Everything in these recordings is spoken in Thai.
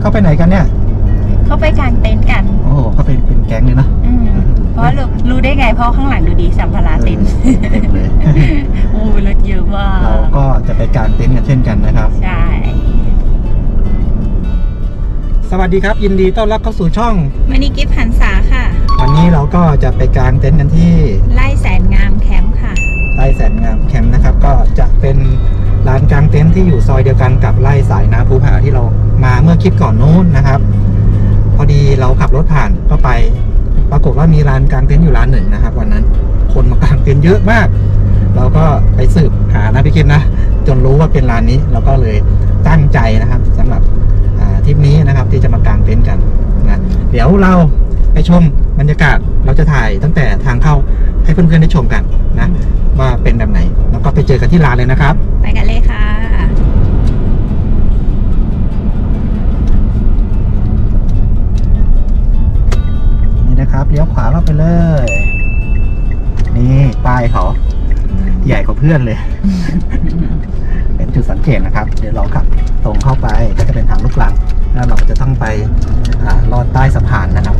เขาไปไหนกันเนี่ย เขาไปกางเต็นท์กัน โอ้โหเขาเป็นเป็นแก๊งเลยเนอะอืมเพราะรู้รู้ได้ไงเพราะข้างหลังดูดีสัมภาระเต็นท์ เต็มเลย โอ้ยรถเยอะมากเราก็จะไปกางเต็นท์กันเช่นกันนะครับ ใช่ สวัสดีครับ ยินดีต้อนรับเข้าสู่ช่องวันนี้กิฟต์หันษาค่ะ วันนี้เราก็จะไปกางเต็นท์กันที่ไล่แสนงามแคมป์ค่ะ ไร่แสนงามแคมป์นะครับ ก็จะเป็น ลานกลางเต็นท์ที่อยู่ซอยเดียวกันกับไร่สายน้ำภูผาที่เรามาเมื่อคลิปก่อนนู้นนะครับ พอดีเราขับรถผ่านก็ไป ปรากฏว่ามีร้านกลางเต็นท์อยู่ร้านหนึ่งนะครับ วันนั้นคนมากางเต็นท์เยอะมาก เราก็ไปสืบหานะพี่คิดนะ จนรู้ว่าเป็นร้านนี้เราก็เลยตั้งใจนะครับสำหรับทริปนี้นะครับที่จะมากางเต็นท์กันนะเดี๋ยวเราไปชมบรรยากาศเราจะถ่ายตั้งแต่ทางเข้าให้เพื่อนๆได้ชมกันนะ ว่าเป็นแบบไหน แล้วก็ไปเจอกันที่ร้านเลยนะครับ ไปกันเลย เลี้ยวขวาเข้าไปเลย นี่ป้ายเขาใหญ่กว่าเพื่อนเลย เป็นจุดสังเกตนะครับ เดี๋ยวเราขับตรงเข้าไปก็จะเป็นทางลูกลัง แล้วเราจะต้องไปอาลอดใต้สะพานนะครับ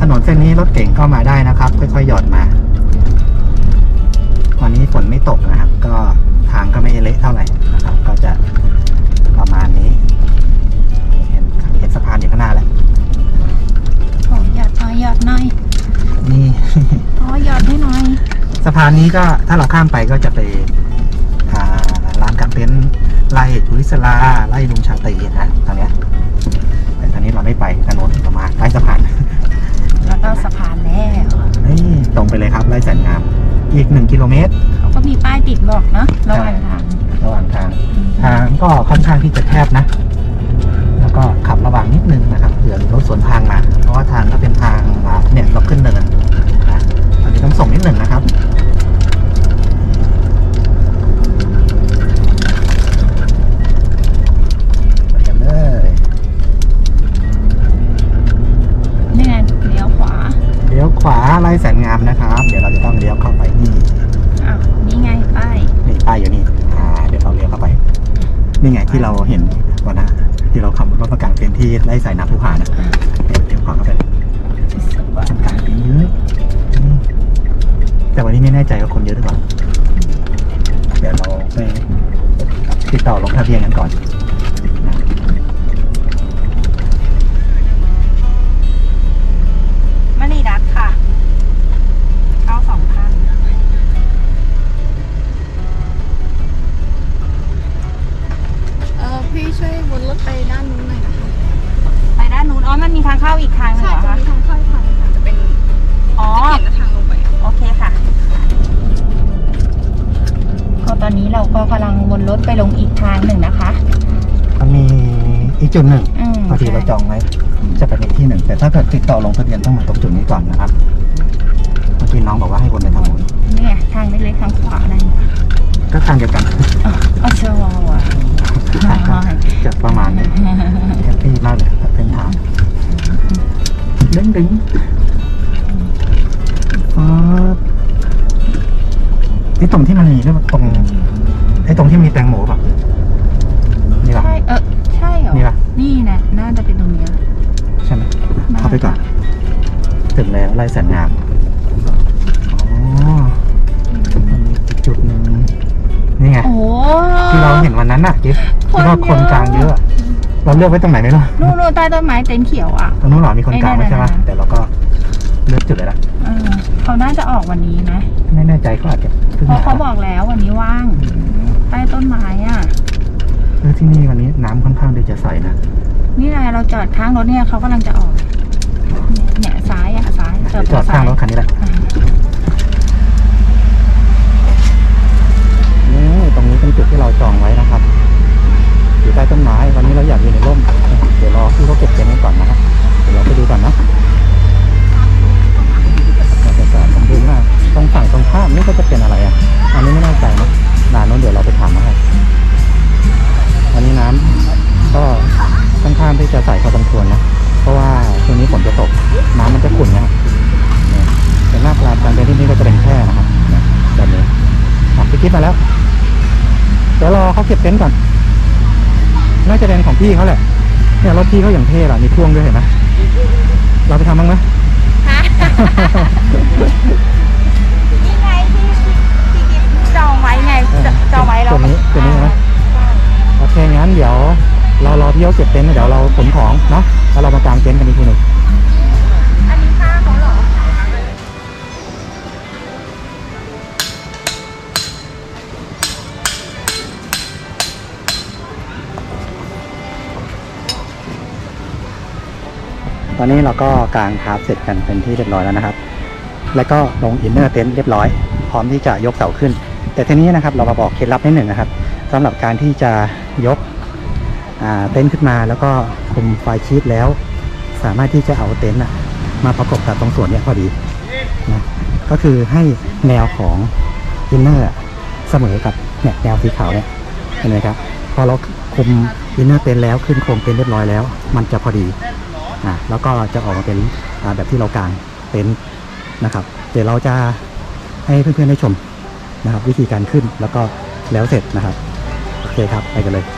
ถนนเส้นนี้รถเก่งก็มาได้นะครับ ค่อยๆหย่อนมา วันนี้ฝนไม่ตกนะครับ ก็ทางก็ไม่เละเท่าไหร่นะครับ ก็จะประ หน่อยหยอดหน่อย นี่ อ๋อ หยอดให้หน่อย สะพานนี้ก็ถ้าเราข้ามไปก็จะไปอ่าลานกางเต็นท์ไล่กุลิสลาไล่ลุงชาตรีนะตอนเนี้ยแต่ตอนนี้เราไม่ไปถนนประมาณใต้สะพานแล้วก็สะพานแล้วนี่ตรงไปเลยครับไล่แสนงาม อีกหนึ่งกิโลเมตร เขาก็มีป้ายติดบอกเนาะระหว่างทางระหว่างทาง ทางก็ค่อนข้างที่จะแคบนะแล้ว ก็ขับระวังนิดนึงนะครับเผื่อมีรถสวนทางมาเพราะว่าทางก็เป็นทางอ่าเนี่ยเราขึ้นเนินนะตอนนี้ต้องส่งนิดนึงนะครับไปกันเลยนี่ไงเลี้ยวขวาเลี้ยวขวาไล่แสนงามนะครับ เดี๋ยวเราจะต้องเลี้ยวเข้าไปนี่อ้าวนี่ไงป้ายนี่ป้ายอยู่นี่อ่าเดี๋ยวเราเลี้ยวเข้าไป นี่ไงที่เราเห็นวันนะ ที่เราขับรถประกางเต็นท์ที่ไล่สายน้ำภูผานะเดี๋ยวเลี้ยวขวาเข้าไปกลางเต็นท์เยอะอืมแต่วันนี้ไม่แน่ใจว่าคนเยอะหรือเปล่าเดี๋ยวเราไปติดต่อลงทะเบียนกันก่อน อีกทางหนึงใช่เหรอจะคะ มีทางเข้าอีกทางหนึ่งค่ะจะเป็นอ๋อ จะเปลี่ยนทางลงไป โอเคค่ะ ก็ตอนนี้เราก็กำลังวนรถไปลงอีกทางหนึ่งนะคะ มันมีอีกจุดหนึ่งอืมพอดีเราจองไว้จะไปในที่หนึ่ง แต่ถ้าเกิดติดต่อลงทะเบียนต้องมาตรงจุดนี้ก่อนนะครับเมื่อกี้น้องบอกว่าให้วนไปทางนู้นนี่ไงทางเล็กๆทางขวานั่นก็ทางเดียวกันอ๋ออ๋อเชื่อว่าว่ะจะประมาณนี้แฮปปี้มากเลยกับเส้นทาง ดึงดึงอ๋อไอ้ตรงที่มันมีด้วยตรงไอ้ตรงที่มีแตงโมป่ะนี่ป่ะใช่เออใช่เหรอนี่ป่ะนี่นะน่าจะเป็นตรงเนี้ยใช่ไหมเข้าไปก่อนถึงแล้วไร่แสนงามอ๋อมันมีอีกจุดหนึ่งนี่ไงโอ้โหที่เราเห็นวันนั้นน่ะกิฟที่ว่าคนกลางเยอะ เราเลือกไว้ตรงไหนไม่รู้นู่นนู่นใต้ต้นไม้เต็นท์เขียวอะ ตรงนู้นเหรอมีคนกลางไว้ใช่ไหมไอ้นั่นน่ะแต่เราก็เลือกจุดเลยละเออเขาน่าจะออกวันนี้นะไม่แน่ใจก็อาจจะเพิ่งเพราะมาเขาบอกแล้ววันนี้ว่าง ใต้ต้นไม้อะเออที่นี่วันนี้น้ำค่อนข้างที่จะใสนะนี่ไงเราจอดข้างรถเนี่ยเขากำลังจะออกเนี่ยซ้ายอะซ้ายเดี๋ยวจอดข้างรถคันนี้แหละอ่านี่ตรงนี้เป็นจุดที่เราจองไว้นะครับ อยู่ใต้ต้นไม้วันนี้เราอยากอยู่ในร่ม พี่เขาแหละเนี่ยรถพี่เขาอย่างเท่อะมีพ่วงด้วยเห็นไหมเราไปทำบ้างไหมนี่ไงที่ที่ที่จองไว้ไงจองไว้แล้วตัวนี้ตัวนี้ใช่ไหมโอเคงั้นเดี๋ยว เรารอพี่เขาเก็บเต็นท์เดี๋ยวเราขนของเนาะแล้วเรามากางเต็นท์กันอีกทีหนึ่ง ตอนนี้เราก็กางทาร์ปเสร็จกันเป็นที่เรียบร้อยแล้วนะครับ แล้วก็ลงอินเนอร์เต็นท์เรียบร้อย พร้อมที่จะยกเสาขึ้น แต่ทีนี้นะครับเรามาบอกเคล็ดลับนิดหนึ่งนะครับสำหรับการที่จะยกเต็นท์ขึ้นมาแล้วก็คุมไฟชีตแล้ว สามารถที่จะเอาเต็นท์มาประกบกับตรงส่วนนี้พอดีนะก็คือให้แนวของอินเนอร์เสมอกับเนี่ยแนวสีขาวเนี่ยเห็นไหมครับพอเราคุมอินเนอร์เต็นท์แล้วขึ้นโครงเต็นท์เรียบร้อยแล้ว มันจะพอดี แล้วก็จะออกมาเป็นแบบที่เรากางเต็นท์นะครับ เดี๋ยวเราจะให้เพื่อนๆได้ชมนะครับ วิธีการขึ้นแล้วก็แล้วเสร็จนะครับ โอเคครับ ไปกันเลย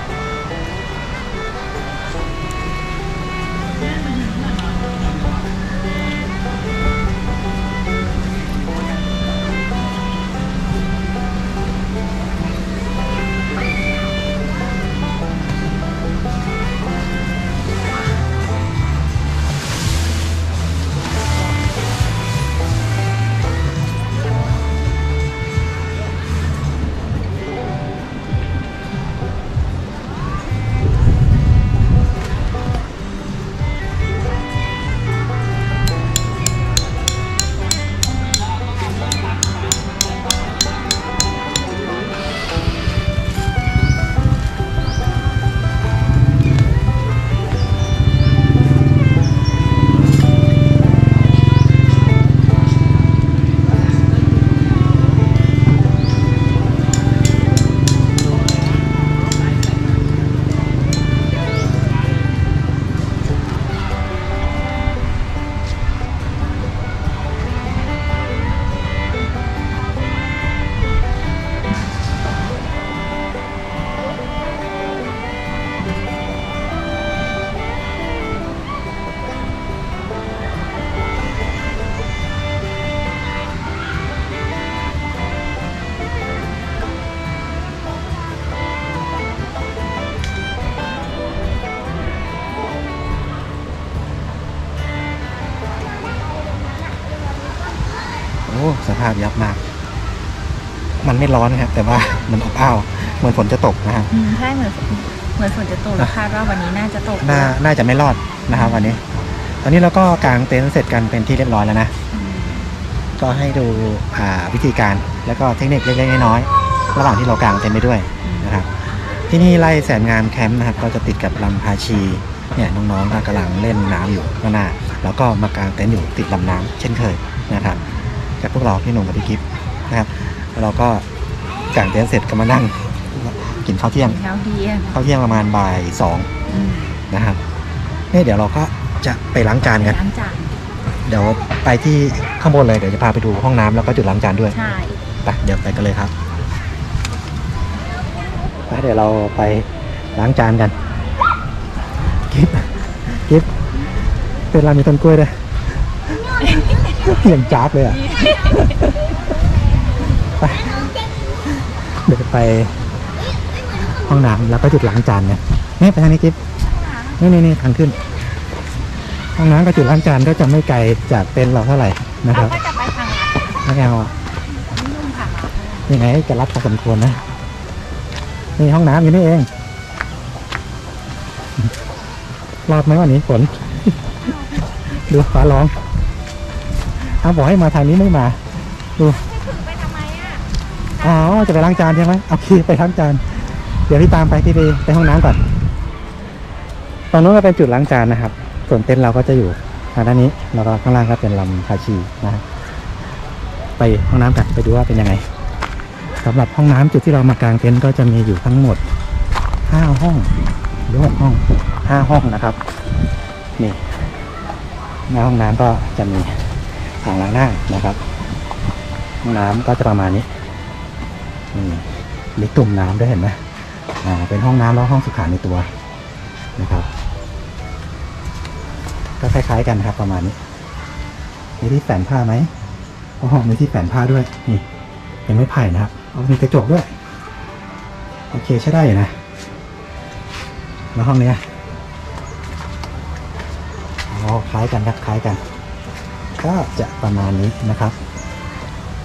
ไม่ร้อนครับแต่ว่ามันอบอ้าวเหมือนฝนจะตกนะครับอืมใช่เหมือนเหมือนฝนจะตกแล้วคาดว่าวันนี้น่าจะตกน่าน่าจะไม่รอดนะครับวันนี้ ตอนนี้เราก็กางเต็นท์เสร็จกันเป็นที่เรียบร้อยแล้วนะ อืมก็ให้ดูอ่าวิธีการแล้วก็เทคนิคเล็กๆน้อยๆระหว่างที่เรากางเต็นท์ไปด้วยนะครับ ที่นี่ไล่แสนงามแคมป์นะครับ ก็จะติดกับลำพาชีเนี่ยน้องๆก็กำลังเล่นน้ำอยู่ข้างหน้าแล้วก็มากางเต็นท์อยู่ติดลำน้ำเช่นเคยนะครับกับพวกเราพี่หนุ่มกับพี่กิฟนะครับ แล้วเราก็กางเต็นท์เสร็จก็มานั่ง กินข้าวเที่ยงเช้าเที่ยงข้าวเที่ยงประมาณบ่ายสองอืมนะครับนี่เดี๋ยวเราก็จะไปล้างจานกัน ล้างจานเดี๋ยวไปที่ข้างบนเลยเดี๋ยวจะพาไปดูห้องน้ำแล้วก็จุดล้างจานด้วยใช่ไปเดี๋ยวไปกันเลยครับไปเดี๋ยวเราไปล้างจานกันกิฟกิฟเป็นร้านมีต้นกล้วยด้วย อย่างจ้าบเลยอะไปเดี๋ยว ไปห้องน้ำแล้วก็จุดล้างจานเนี่ยนี่ไปทางนี้กิฟนี่นี่นี่ทางขึ้น ห้องน้ำกับจุดล้างจานก็จะไม่ไกลจากเต็นท์เราเท่าไหร่นะคเรารับก็จะไปทางนไม่เอาอะยังไงจะรัดพอสมควรนะนี่ห้องน้ำอยู่นี่เองรอดไหมวันนี้ฝนดูฟ้าร้องเอาบอกให้มาทางนี้ไม่มา ดู อ๋อ จะไปล้างจานใช่ไหมโอเคไปล้างจาน เดี๋ยวพี่ตามไปพี่ไปไปห้องน้ำก่อนตรงนู้นก็เป็นจุดล้างจานนะครับ ส่วนเต็นท์เราก็จะอยู่ทางด้านนี้ แล้วก็ข้างล่างก็เป็นลำคาชีนะไปห้องน้ำกันไปดูว่าเป็นยังไงสำหรับห้องน้ำจุดที่เรามากางเต็นท์ก็จะมีอยู่ทั้งหมดห้าห้องหรือหกห้องห้าห้องนะครับ นี่หน้าห้องน้ำก็จะมีอ่างล้างหน้านะครับ ห้องน้ำก็จะประมาณนี้ นี่มีตุ่มน้ำด้วยเห็นไหมอ่าเป็นห้องน้ำแล้วห้องสุขาในตัวนะครับ ก็คล้ายๆกันนะครับ ประมาณนี้มีที่แฝนผ้าไหมอ๋อมีที่แฝนผ้าด้วยนี่เป็นไม้ไผ่นะครับเอามีกระจกด้วย โอเคใช้ได้อยู่นะ แล้วห้องเนี้ยอ๋อคล้ายกันครับคล้ายกัน ก็จะประมาณนี้นะครับ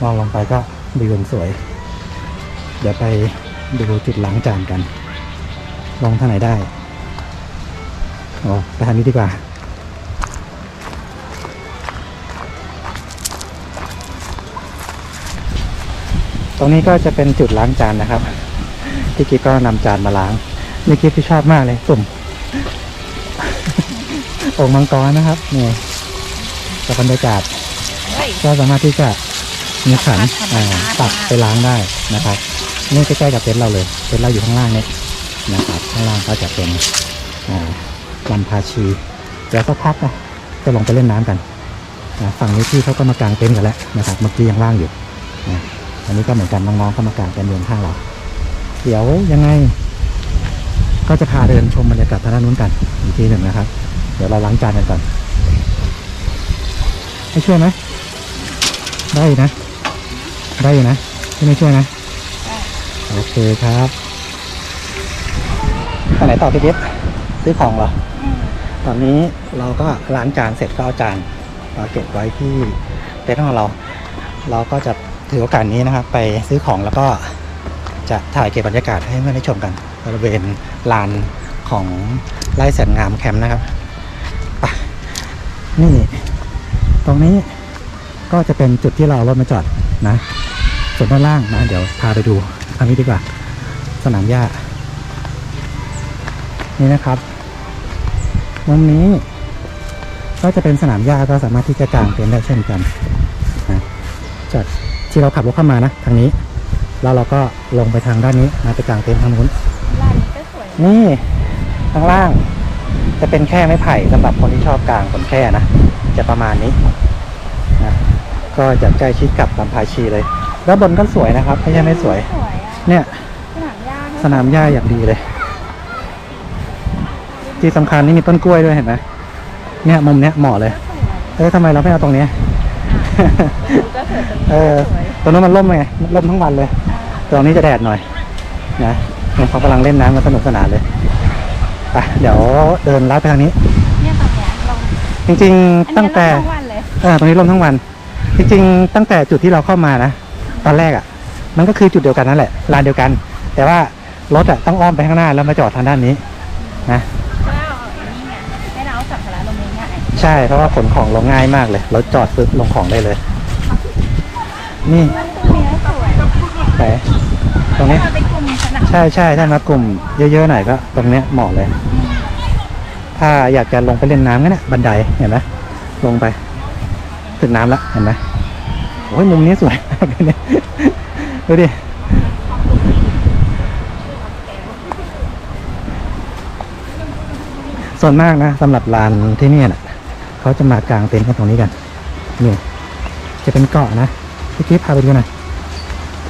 มองลงไปก็วิวสวย ดี๋ยวไปดูจุดล้างจานกัน ลงทางไหนได้ อ๋อไปทางนี้ดีกว่า ตรงนี้ก็จะเป็นจุดล้างจานนะครับ ที่กิ๊ฟก็นำจานมาล้าง นี่กิ๊ฟที่ชอบมากเลยสุ่มโอ่งมังกรนะครับนี่กับบรรยากาศเฮ้ยก็สามารถที่จะมีขันธรรมอ่าชาติตักไปล้างได้นะครับ นี่ใกล้ๆกับเต็นท์เราเลยเต็นท์เราอยู่ข้างล่างเนี่ยนะครับข้างล่างก็จะเป็นลำพาชีเดี๋ยวสักพักนะจะลงไปเล่นน้ำกันฝั่งนี้ที่เขาก็มากางเต็นท์กันแล้วนะครับเมื่อกี้ยังว่างอยู่นะอันนี้ก็เหมือนกันน้องๆก็มากางเต็นท์อยู่ข้างเรา เดี๋ยวยังไง ก็จะพาเดินชมบรรยากาศทางด้านนู้นกันอีกทีหนึ่งนะครับ เดี๋ยวเราล้างจานกันก่อนให้ช่วยไหมได้นะ ได้อยู่นะพี่ไม่ช่วยนะ โอเคครับไปไหนต่อพี่เก็บซื้อของเหรออืมตอนนี้เราก็ล้างจานเสร็จก็เอาจานมาเก็บไว้ที่เต็นท์ของเรา เราก็จะถือโอกาสนี้นะครับ ไปซื้อของแล้วก็จะถ่ายเก็บบรรยากาศให้เพื่อนได้ชมกันบริเวณลานของไร่แสนงามแคมป์นะครับไปนี่ ตรงนี้ก็จะเป็นจุดที่เราเอารถมาจอดนะ ส่วนด้านล่างนะ เดี๋ยวพาไปดู ทางนี้ดีกว่า สนามหญ้า นี่นะครับมุมนี้ก็จะเป็นสนามหญ้าก็สามารถที่จะกางเต็นท์ได้เช่นกันนะจากที่เราขับรถเข้ามานะทางนี้ แล้วเราก็ลงไปทางด้านนี้นะไปกางเต็นท์ทางนู้นร้านนี้ก็สวยนะนี่ข้างล่างจะเป็นแค่ไม้ไผ่สำหรับคนที่ชอบกางขนแค่นะ จะประมาณนี้นะก็จะใกล้ชิดกับลำพายชีเลย แล้วบนก็สวยนะครับไม่ใช่ไม่สวย สวยอะเนี่ย สนามหญ้าก็สนามหญ้าอย่างดีเลย ที่สำคัญนี่มีต้นกล้วยด้วยเห็นไหมเนี่ยมุมเนี้ยเหมาะเลยสวยเอ้ยทำไมเราไม่เอาตรงเนี้ยดูก็สวยตรงนี้เออก็สวยตรงนั้นมันร่มไงร่มทั้งวันเลย ตรงนี้จะแดดหน่อย นะเนี่ยเขากำลังเล่นน้ำกันสนุกสนานเลยไปเดี๋ยวเดินลัดไปทางนี้ เนี่ยตรงเนี้ยลงจริง อันๆ ตั้เนี้งยแต่ลงทั้งวันเลย เออตรงนี้ร่มทั้งวัน จริงๆ ตั้งแต่จุดที่เราเข้ามานะ ตอนแรกอะ่ะ มันก็คือจุดเดียวกันนั่นแหละลานเดียวกัน แต่ว่ารถอะ่ะต้องอ้อมไปข้างหน้าแล้วมาจอดทางด้านนี้นะก็เอาอันนี้ไงให้เราเอาสัมภาระลงนี้ง่ายใช่เพราะว่าขนของลงง่ายมากเลยรถจอดปึ๊บลงของได้เลย นี่มันตรงเนี้ยสวยแต่ตรงนี้ถ้าเราไปกลุ่มสนามใช่ใช่ถ้ามากลุ่มเยอะๆหน่อยก็ตรงเนี้ยเหมาะเลย ถ้าอยากจะลงไปเล่นน้ำก็เนี่ยบันไดเห็นไหมลงไป ถึงน้ำแล้วเห็นไหม โอ้ยมุมนี้สวยมากเลยเนี่ยดูดิส่วนมากนะสำหรับลานที่นี่นะเขาจะมากางเต็นท์กันตรงนี้กันนี่จะเป็นเกาะนะพี่กิ๊ฟพาไปดูหน่อย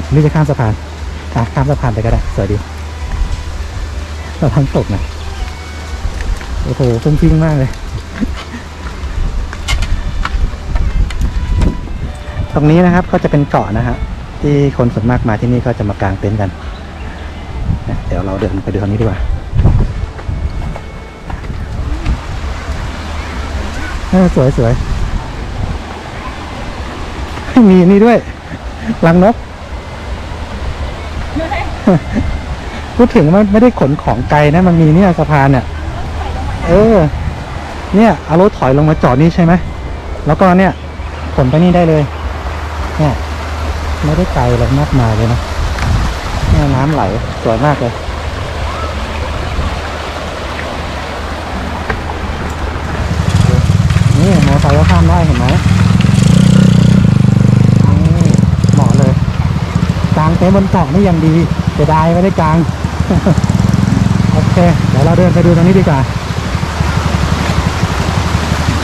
หรือจะข้ามสะพานอะข้ามสะพานไปก็ได้สวยดีสะพานตกนะโอ้โหฟุ้งฟิ้งมากเลย ตรงนี้นะครับก็จะเป็นเกาะนะฮะที่คนส่วนมากมาที่นี่ก็จะมากางเต็นท์กันนะเดี๋ยวเราเดินไปดูทางนี้ดีกว่าสวยสวยมีนี่ด้วยรังนกพูดถึงมันไม่ได้ขนของไกลนะ มันมีเนี่ยสะพานเนี่ยเออ เนี่ยเอารถถอยลงมาจอดนี่ใช่ไหมแล้วก็เนี่ยขนไปนี่ได้เลย เนี่ยไม่ได้ไกลอะไรมากมายเลยนะเนี่ยน้ำไหลสวยมากเลยนี่มอเตอร์ไซค์ก็ข้ามได้เห็นไหมนี่เหมาะเลยกลางเต็นท์บนเกาะนี่ยังดีเสียดายไม่ได้กลาง โอเค เดี๋ยวเราเดินไปดูตรงนี้ดีกว่า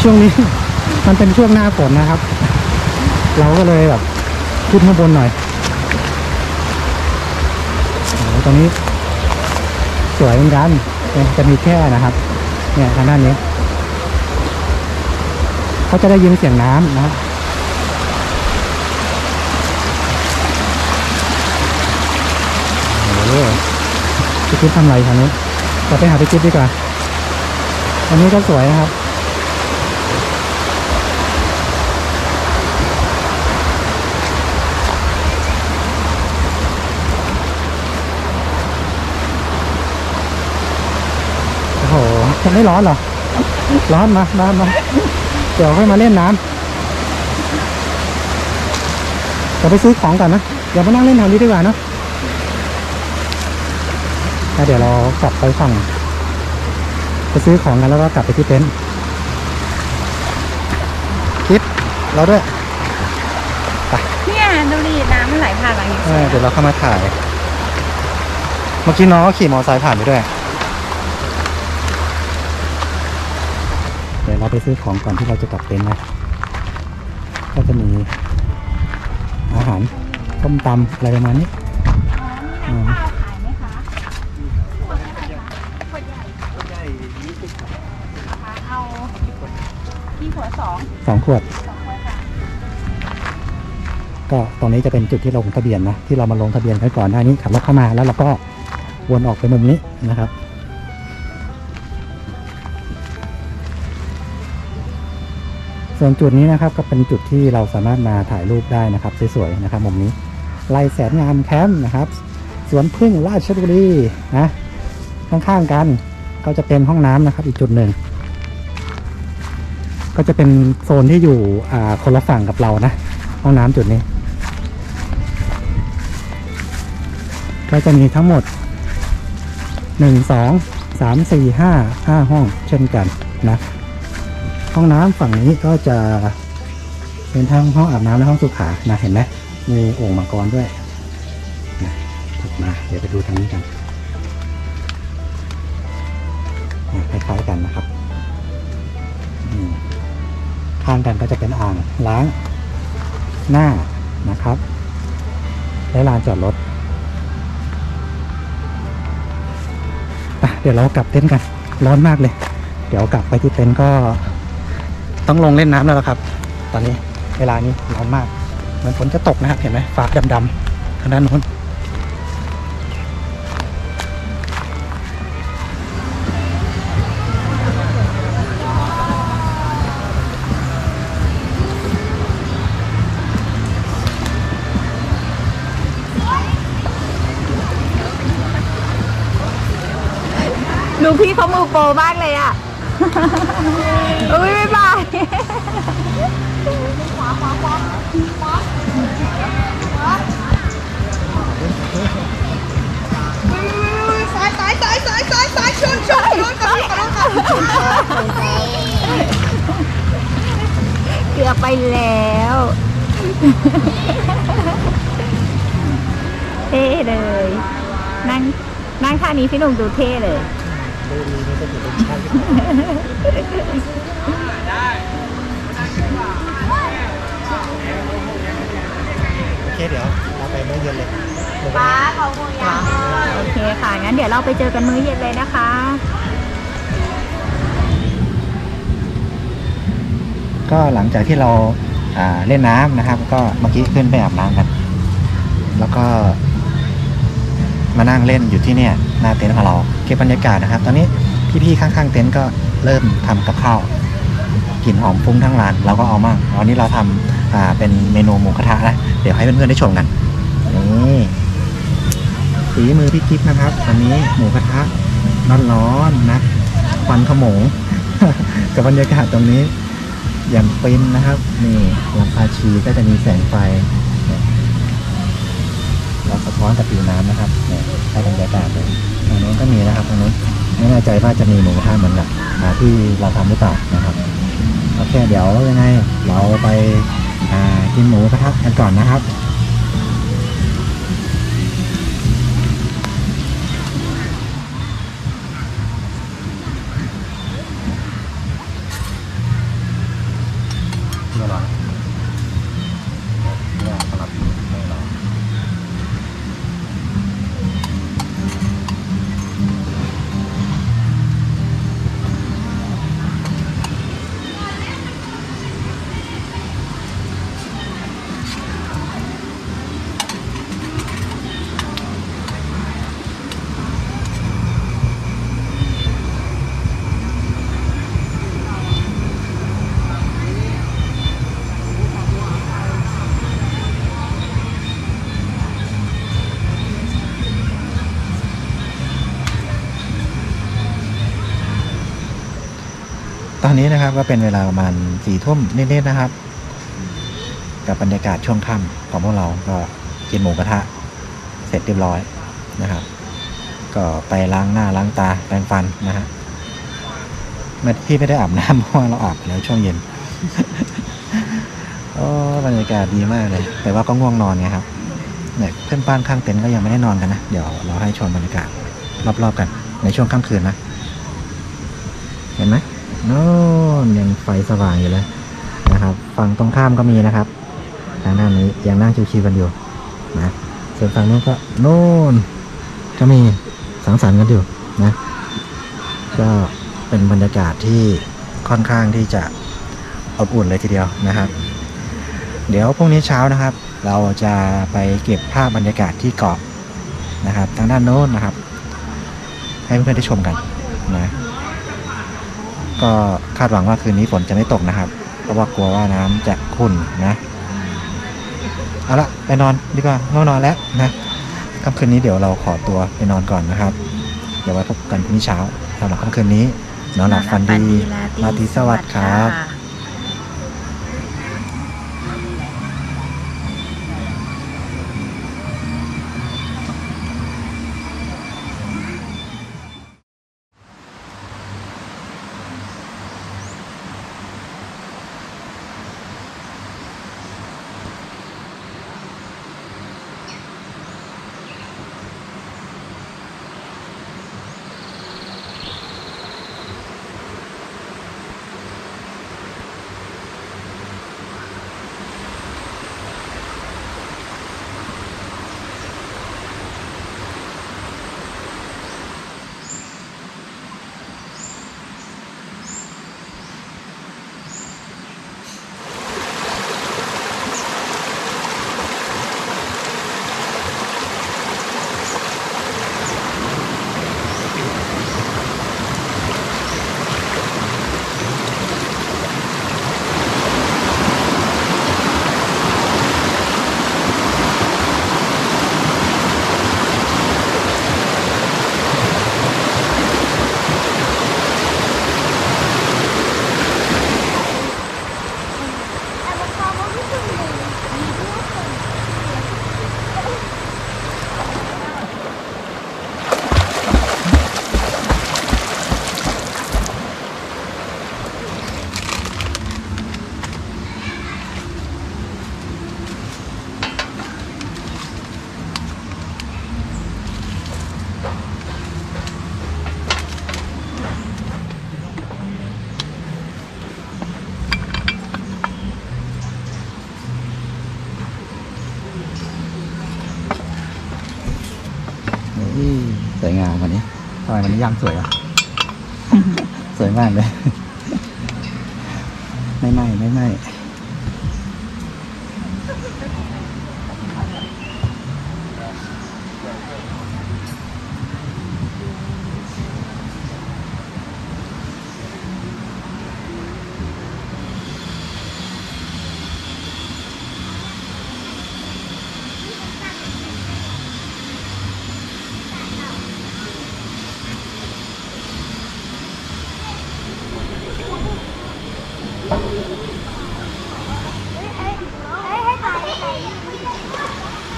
ช่วงนี้ มันเป็นช่วงหน้าฝนนะครับ เราก็เลยแบบขึ้นข้างบนหน่อยโอ้โหตรงนี้ สวยเหมือนกันจะมีแค่นะครับ เนี่ยทางด้านนี้เขาจะได้ยินเสียงน้ำนะครับโอ้โหพี่คิดทำไรคันนี้เราไปหาพี่คิดดีกว่าอันนี้ก็สวยนะครับ โอ้โห จะไม่ร้อนเหรอ ร้อนมาร้อนมาเดี๋ยวค่อยมาเล่นน้ำเดี๋ยวไปซื้อของก่อนนะเดี๋ยวมานั่งเล่นแถวนี้ดีกว่าเนอะแล้วเดี๋ยวเรากลับไปฝั่งไปซื้อของกันแล้วก็กลับไปที่เต็นท์คลิปเราด้วยเนี่ยดูดิน้ำมันไหลผ่านหลังนี้เออเดี๋ยวเราเข้ามาถ่าย เมื่อกี้น้องก็ขี่มอเตอร์ไซค์ผ่านไปด้วย เดี๋ยวเราไปซื้อของก่อนที่เราจะกลับเต็นท์นะ ก็จะมีอาหารต้มตำอะไรประมาณนี้อ๋อนี่ข้าวขายไหมคะขวดเท่าไหร่คะขวดใหญ่นะคะเอาที่หัวสองสองขวดสองขวดค่ะก็ตรงนี้จะเป็นจุดที่ลงทะเบียนนะ ที่เรามาลงทะเบียนไว้ก่อนหน้านี้ขับรถเข้ามาแล้วเราก็วนออกไปมุมนี้นะครับ ส่วนจุดนี้นะครับก็เป็นจุดที่เราสามารถมาถ่ายรูปได้นะครับสวยๆนะครับมุมนี้ไล่แสนงามแคมป์นะครับสวนพึ่งราชบุรีนะข้างๆกันก็จะเป็นห้องน้ำนะครับอีกจุดหนึ่งก็จะเป็นโซนที่อยู่อ่าคนละฝั่งกับเรานะ ห้องน้ำจุดนี้ ก็จะมีทั้งหมดหนึ่งสองสามสี่ห้าห้าห้องเช่นกันนะ ห้องน้ำฝั่งนี้ก็จะเป็นทั้งห้องอาบน้ำและห้องสุขานะเห็นไหมมีโอ่งมังกรด้วยนะถัดมาเดี๋ยวไปดูทางนี้กันคล้ายๆกันนะครับข้างกันก็จะเป็นอ่างล้างหน้านะครับ และลานจอดรถเดี๋ยวเรากลับเต็นท์กัน ร้อนมากเลย เดี๋ยวกลับไปที่เต็นท์ก็ ต้องลงเล่นน้ำแล้วล่ะครับ ตอนนี้เวลานี้ร้อนมาก เหมือนฝนจะตกนะครับเห็นไหมฟ้าดำๆทางด้านโน้นดูพี่เขามือโปรมากเลยอะ อุ้ย เกือบไปแล้วเท่เลย นั่งนั่งท่านี้พี่หนุ่มดูเท่เลย เคเดี๋ยวเราไปเมื่อเย็นเลยป้าเขาคงอยากโอเคค่ะ งั้นเดี๋ยวเราไปเจอกันมื้อเย็นเลยนะคะ ก็หลังจากที่เราอ่าเล่นน้ำนะครับ ก็เมื่อกี้ขึ้นไปอาบน้ำกัน แล้วก็มานั่งเล่นอยู่ที่เนี่ยหน้าเต็นท์ของเราเก็บบรรยากาศนะครับ ตอนนี้พี่ๆข้างๆเต็นท์ก็เริ่มทำกับข้าวกลิ่นหอมฟุ้งทั้งร้านเราก็เอามั่งวันนี้เราทำอ่าเป็นเมนูหมูกระทะนะ เดี๋ยวให้เพื่อนๆได้ชมกันนี่ฝีมือพี่กิ๊ฟนะครับวันนี้หมูกระทะร้อนๆนะควันขโมง กับบรรยากาศตรงนี้อย่างฟินนะครับ นี่หลังคาชีก็จะมีแสงไฟเราสะท้อนกับผิวน้ำนะครับเนี่ยให้บรรยากาศเลยทางโน้นก็มีนะครับทางโน้นไม่แน่ใจว่าจะมีหมูกระทะเหมือนกับอ่าที่เราทำหรือเปล่านะครับโอเคเดี๋ยวยังไง เราไป กินหมูกระทะกันก่อนนะครับ อนนี้นะครับก็เป็นเวลาประมาณสี่ทุ่มนิดๆนะครับ กับบรรยากาศช่วงค่ำของพวกเราก็กินหมูกระทะ เสร็จเรียบร้อยนะครับ ก็ไปล้างหน้าล้างตาแปรงฟันนะฮะมพี่ไม่ได้อาบน้ำเพราะว่าเราอาบแล้วช่วงเย็นโอ้บรรยากาศดีมากเลย แต่ว่าก็ง่วงนอนไงครับเนี่ยเพื่อนบ้านข้างเต็นท์ก็ยังไม่ได้นอนกันนะ เดี๋ยวเราให้ชมบรรยากาศรอบๆกัน ในช่วงค่ำคืนนะ เห็นไหม โน่นยังไฟสว่างอยู่เลยนะครับ ฝั่งตรงข้ามก็มีนะครับทางด้านนี้ยังนั่งชิวๆกันอยู่นะส่วนฝั่งนู้นก็โน่นก็มีสังสรรค์กันอยู่นะก็เป็นบรรยากาศที่ค่อนข้างที่จะอบอุ่นเลยทีเดียวนะครับ เดี๋ยวพรุ่งนี้เช้านะครับ เราจะไปเก็บภาพบรรยากาศที่เกาะนะครับ ทางด้านโน้นนะครับ ให้เพื่อนๆได้ชมกันนะ ก็คาดหวังว่าคืนนี้ฝนจะไม่ตกนะครับ เพราะว่ากลัวว่าน้ำจะขุ่นนะเอาละไปนอนดีกว่าง่วงนอนแล้วนะค่ำคืนนี้เดี๋ยวเราขอตัวไปนอนก่อนนะครับ เดี๋ยวไว้พบกันพรุ่งนี้เช้าสำหรับค่ำคืนนี้นอนหลับฝันดีราตรีสวัสดิ์ครับ ย่างสวยอะ สวยมากเลย ไม่ไหมไม่ไหม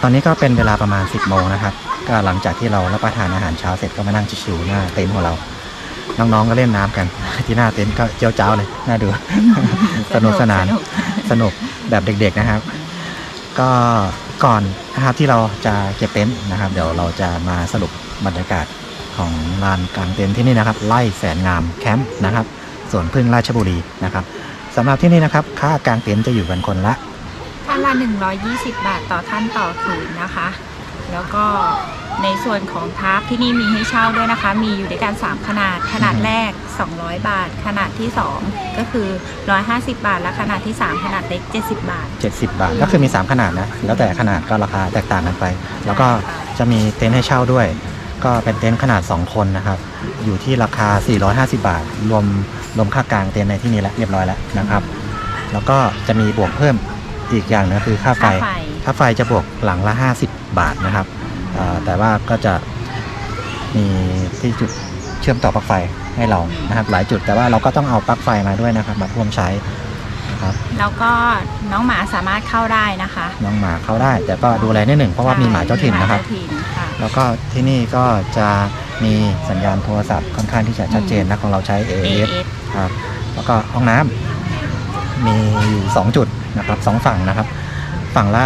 ตอนนี้ก็เป็นเวลาประมาณ 10โมงนะครับ ก็หลังจากที่เรารับประทานอาหารเช้าเสร็จก็มานั่งชิวๆหน้าเต็นท์ของเรา น้องๆก็เล่นน้ำกัน ที่หน้าเต็นท์ก็เจียวจ้าวเลยน่าดู สนุกสนานสนุกแบบเด็กๆนะครับ ก็ก่อนนะครับที่เราจะเก็บเต็นท์นะครับ เดี๋ยวเราจะมาสรุปบรรยากาศของลานกลางเต็นท์ที่นี่นะครับ ไล่แสนงามแคมป์นะครับสวนพึ่งราชบุรีนะครับสำหรับที่นี่นะครับ ค่ากางเต็นท์จะอยู่กันคนละ ท่านละ 120 บาทต่อท่านต่อคืนนะคะ แล้วก็ในส่วนของทาร์ปที่นี่มีให้เช่าด้วยนะคะ มีอยู่ด้วยกัน 3 ขนาด ขนาดแรก 200 บาท ขนาดที่ 2 ก็คือ 150 บาท และขนาดที่ 3 ขนาดเล็ก 70 บาท 70 บาท ก็คือมี 3 ขนาดนะ แล้วแต่ขนาดก็ราคาแตกต่างกันไป แล้วก็จะมีเต็นท์ให้เช่าด้วย ก็เป็นเต็นท์ขนาด 2 คนนะครับ อยู่ที่ราคา 450 บาท รวมรวมค่ากลางเต็นท์ในที่นี้แล้วเรียบร้อยแล้วนะครับ แล้วก็จะมีบวกเพิ่ม อีกอย่างหนึงคือค่าไฟ ค่าไฟ ค่าไฟจะบวกหลังละ 50 บาทนะครับอ่าแต่ว่าก็จะมีที่จุดเชื่อมต่อปลั๊กไฟให้เรานะครับ หลายจุดแต่ว่าเราก็ต้องเอาปลั๊กไฟมาด้วยนะครับ มาร่วมใช้นะครับแล้วก็น้องหมาสามารถเข้าได้นะคะน้องหมาเข้าได้ แต่ก็ดูแลนิดหนึ่งเพราะว่ามีหมาเจ้าถิ่นนะครับหมาเจ้าถิ่นค่ะ แล้วก็ที่นี่ก็จะมีสัญญาณโทรศัพท์ค่อนข้างที่จะชัดเจนนะของเราใช้ AAS AS ครับแล้วก็ห้องน้ำ มีอยู่สองจุดนะครับสองฝั่งนะครับ ฝั่งละ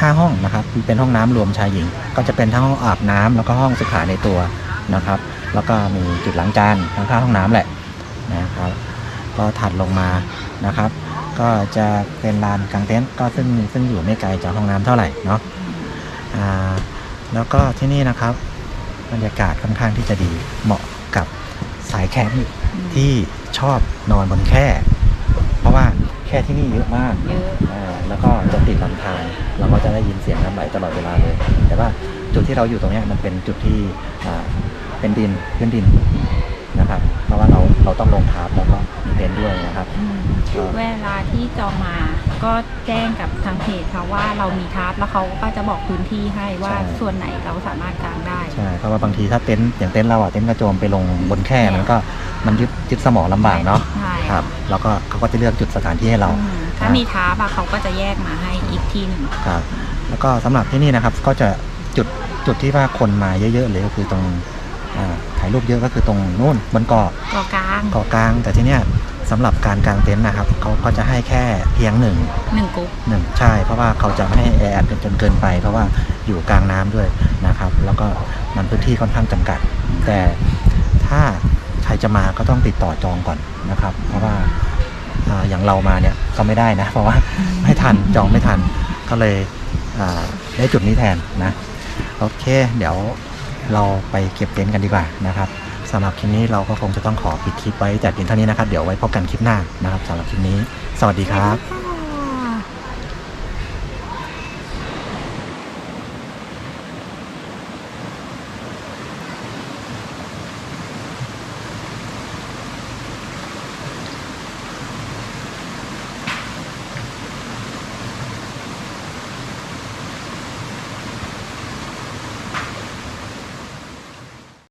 ห้าห้องนะครับเป็นห้องน้ำรวมชายหญิง ก็จะเป็นทั้งห้องอาบน้ำแล้วก็ห้องสุขาในตัวนะครับ แล้วก็มีจุดล้างจานข้างห้องน้ำแหละนะครับ ก็ถัดลงมานะครับ ก็จะเป็นลานกลางเต็นท์ก็ซึ่งซึ่งอยู่ไม่ไกลจากห้องน้ำเท่าไหร่เนาะอ่าแล้วก็ที่นี่นะครับบรรยากาศค่อนข้างที่จะดีเหมาะกับสายแคมป์ที่ชอบนอนบนแค่ เพราะว่าแคร่ที่นี่เยอะมากเยอะ อ่าแล้วก็จะติดลำธารเราก็จะได้ยินเสียงน้ำไหลตลอดเวลาเลย แต่ว่าจุดที่เราอยู่ตรงเนี้ยมันเป็นจุดที่อ่าเป็นดินพื้นดินนะครับ เพราะว่า เราเราต้องลงทาบแล้วก็มีเต็นท์ด้วยนะครับอืมเวลาที่จองมาก็แจ้งกับทางเพจค่ะว่าเรามีทับแล้วเขาก็จะบอกพื้นที่ให้ว่าใช่ ส่วนไหนเราสามารถกางได้ ใช่เพราะว่าบางทีถ้าเต็นท์อย่างเต็นท์เราอะเต็นท์กระโจมไปลงบนแคร่มันก็มันยึดยึดสมองลำบากเนาะใช่ ครับแล้วก็เขาก็จะเลือกจุดสถานที่ให้เรา อืมถ้ามีทับอะเขาก็จะแยกมาให้อีกที่หนึ่ง ครับแล้วก็สำหรับที่นี่นะครับก็จะจุดจุดที่ว่าคนมาเยอะๆเลยก็คือตรงอ่า ถ่ายรูปเยอะก็คือตรงนู่นบนเกาะเกาะกลางเกาะกลาง แต่ที่เนี้ยสำหรับการกางเต็นท์นะครับเขาก็จะให้แค่เพียงหนึ่งหนึ่งกรุ๊ปหนึ่งใช่ เพราะว่าเขาจะไม่ให้แออัดกันจนเกินไป เพราะว่าอยู่กลางน้ำด้วยนะครับ แล้วก็มันพื้นที่ค่อนข้างจำกัด แต่ถ้าใครจะมาก็ต้องติดต่อจองก่อนนะครับ เพราะว่าอ่าอย่างเรามาเนี่ยก็ไม่ได้นะ เพราะว่าไม่ทันจองไม่ทันก็เลยอ่าได้จุดนี้แทนนะ โอเค เดี๋ยว เราไปเก็บเต็นท์กันดีกว่านะครับสำหรับคลิปนี้เราก็คงจะต้องขอปิดคลิปไว้แต่เพียงเท่านี้นะครับ เดี๋ยวไว้พบกันคลิปหน้านะครับสำหรับคลิปนี้ สวัสดีครับ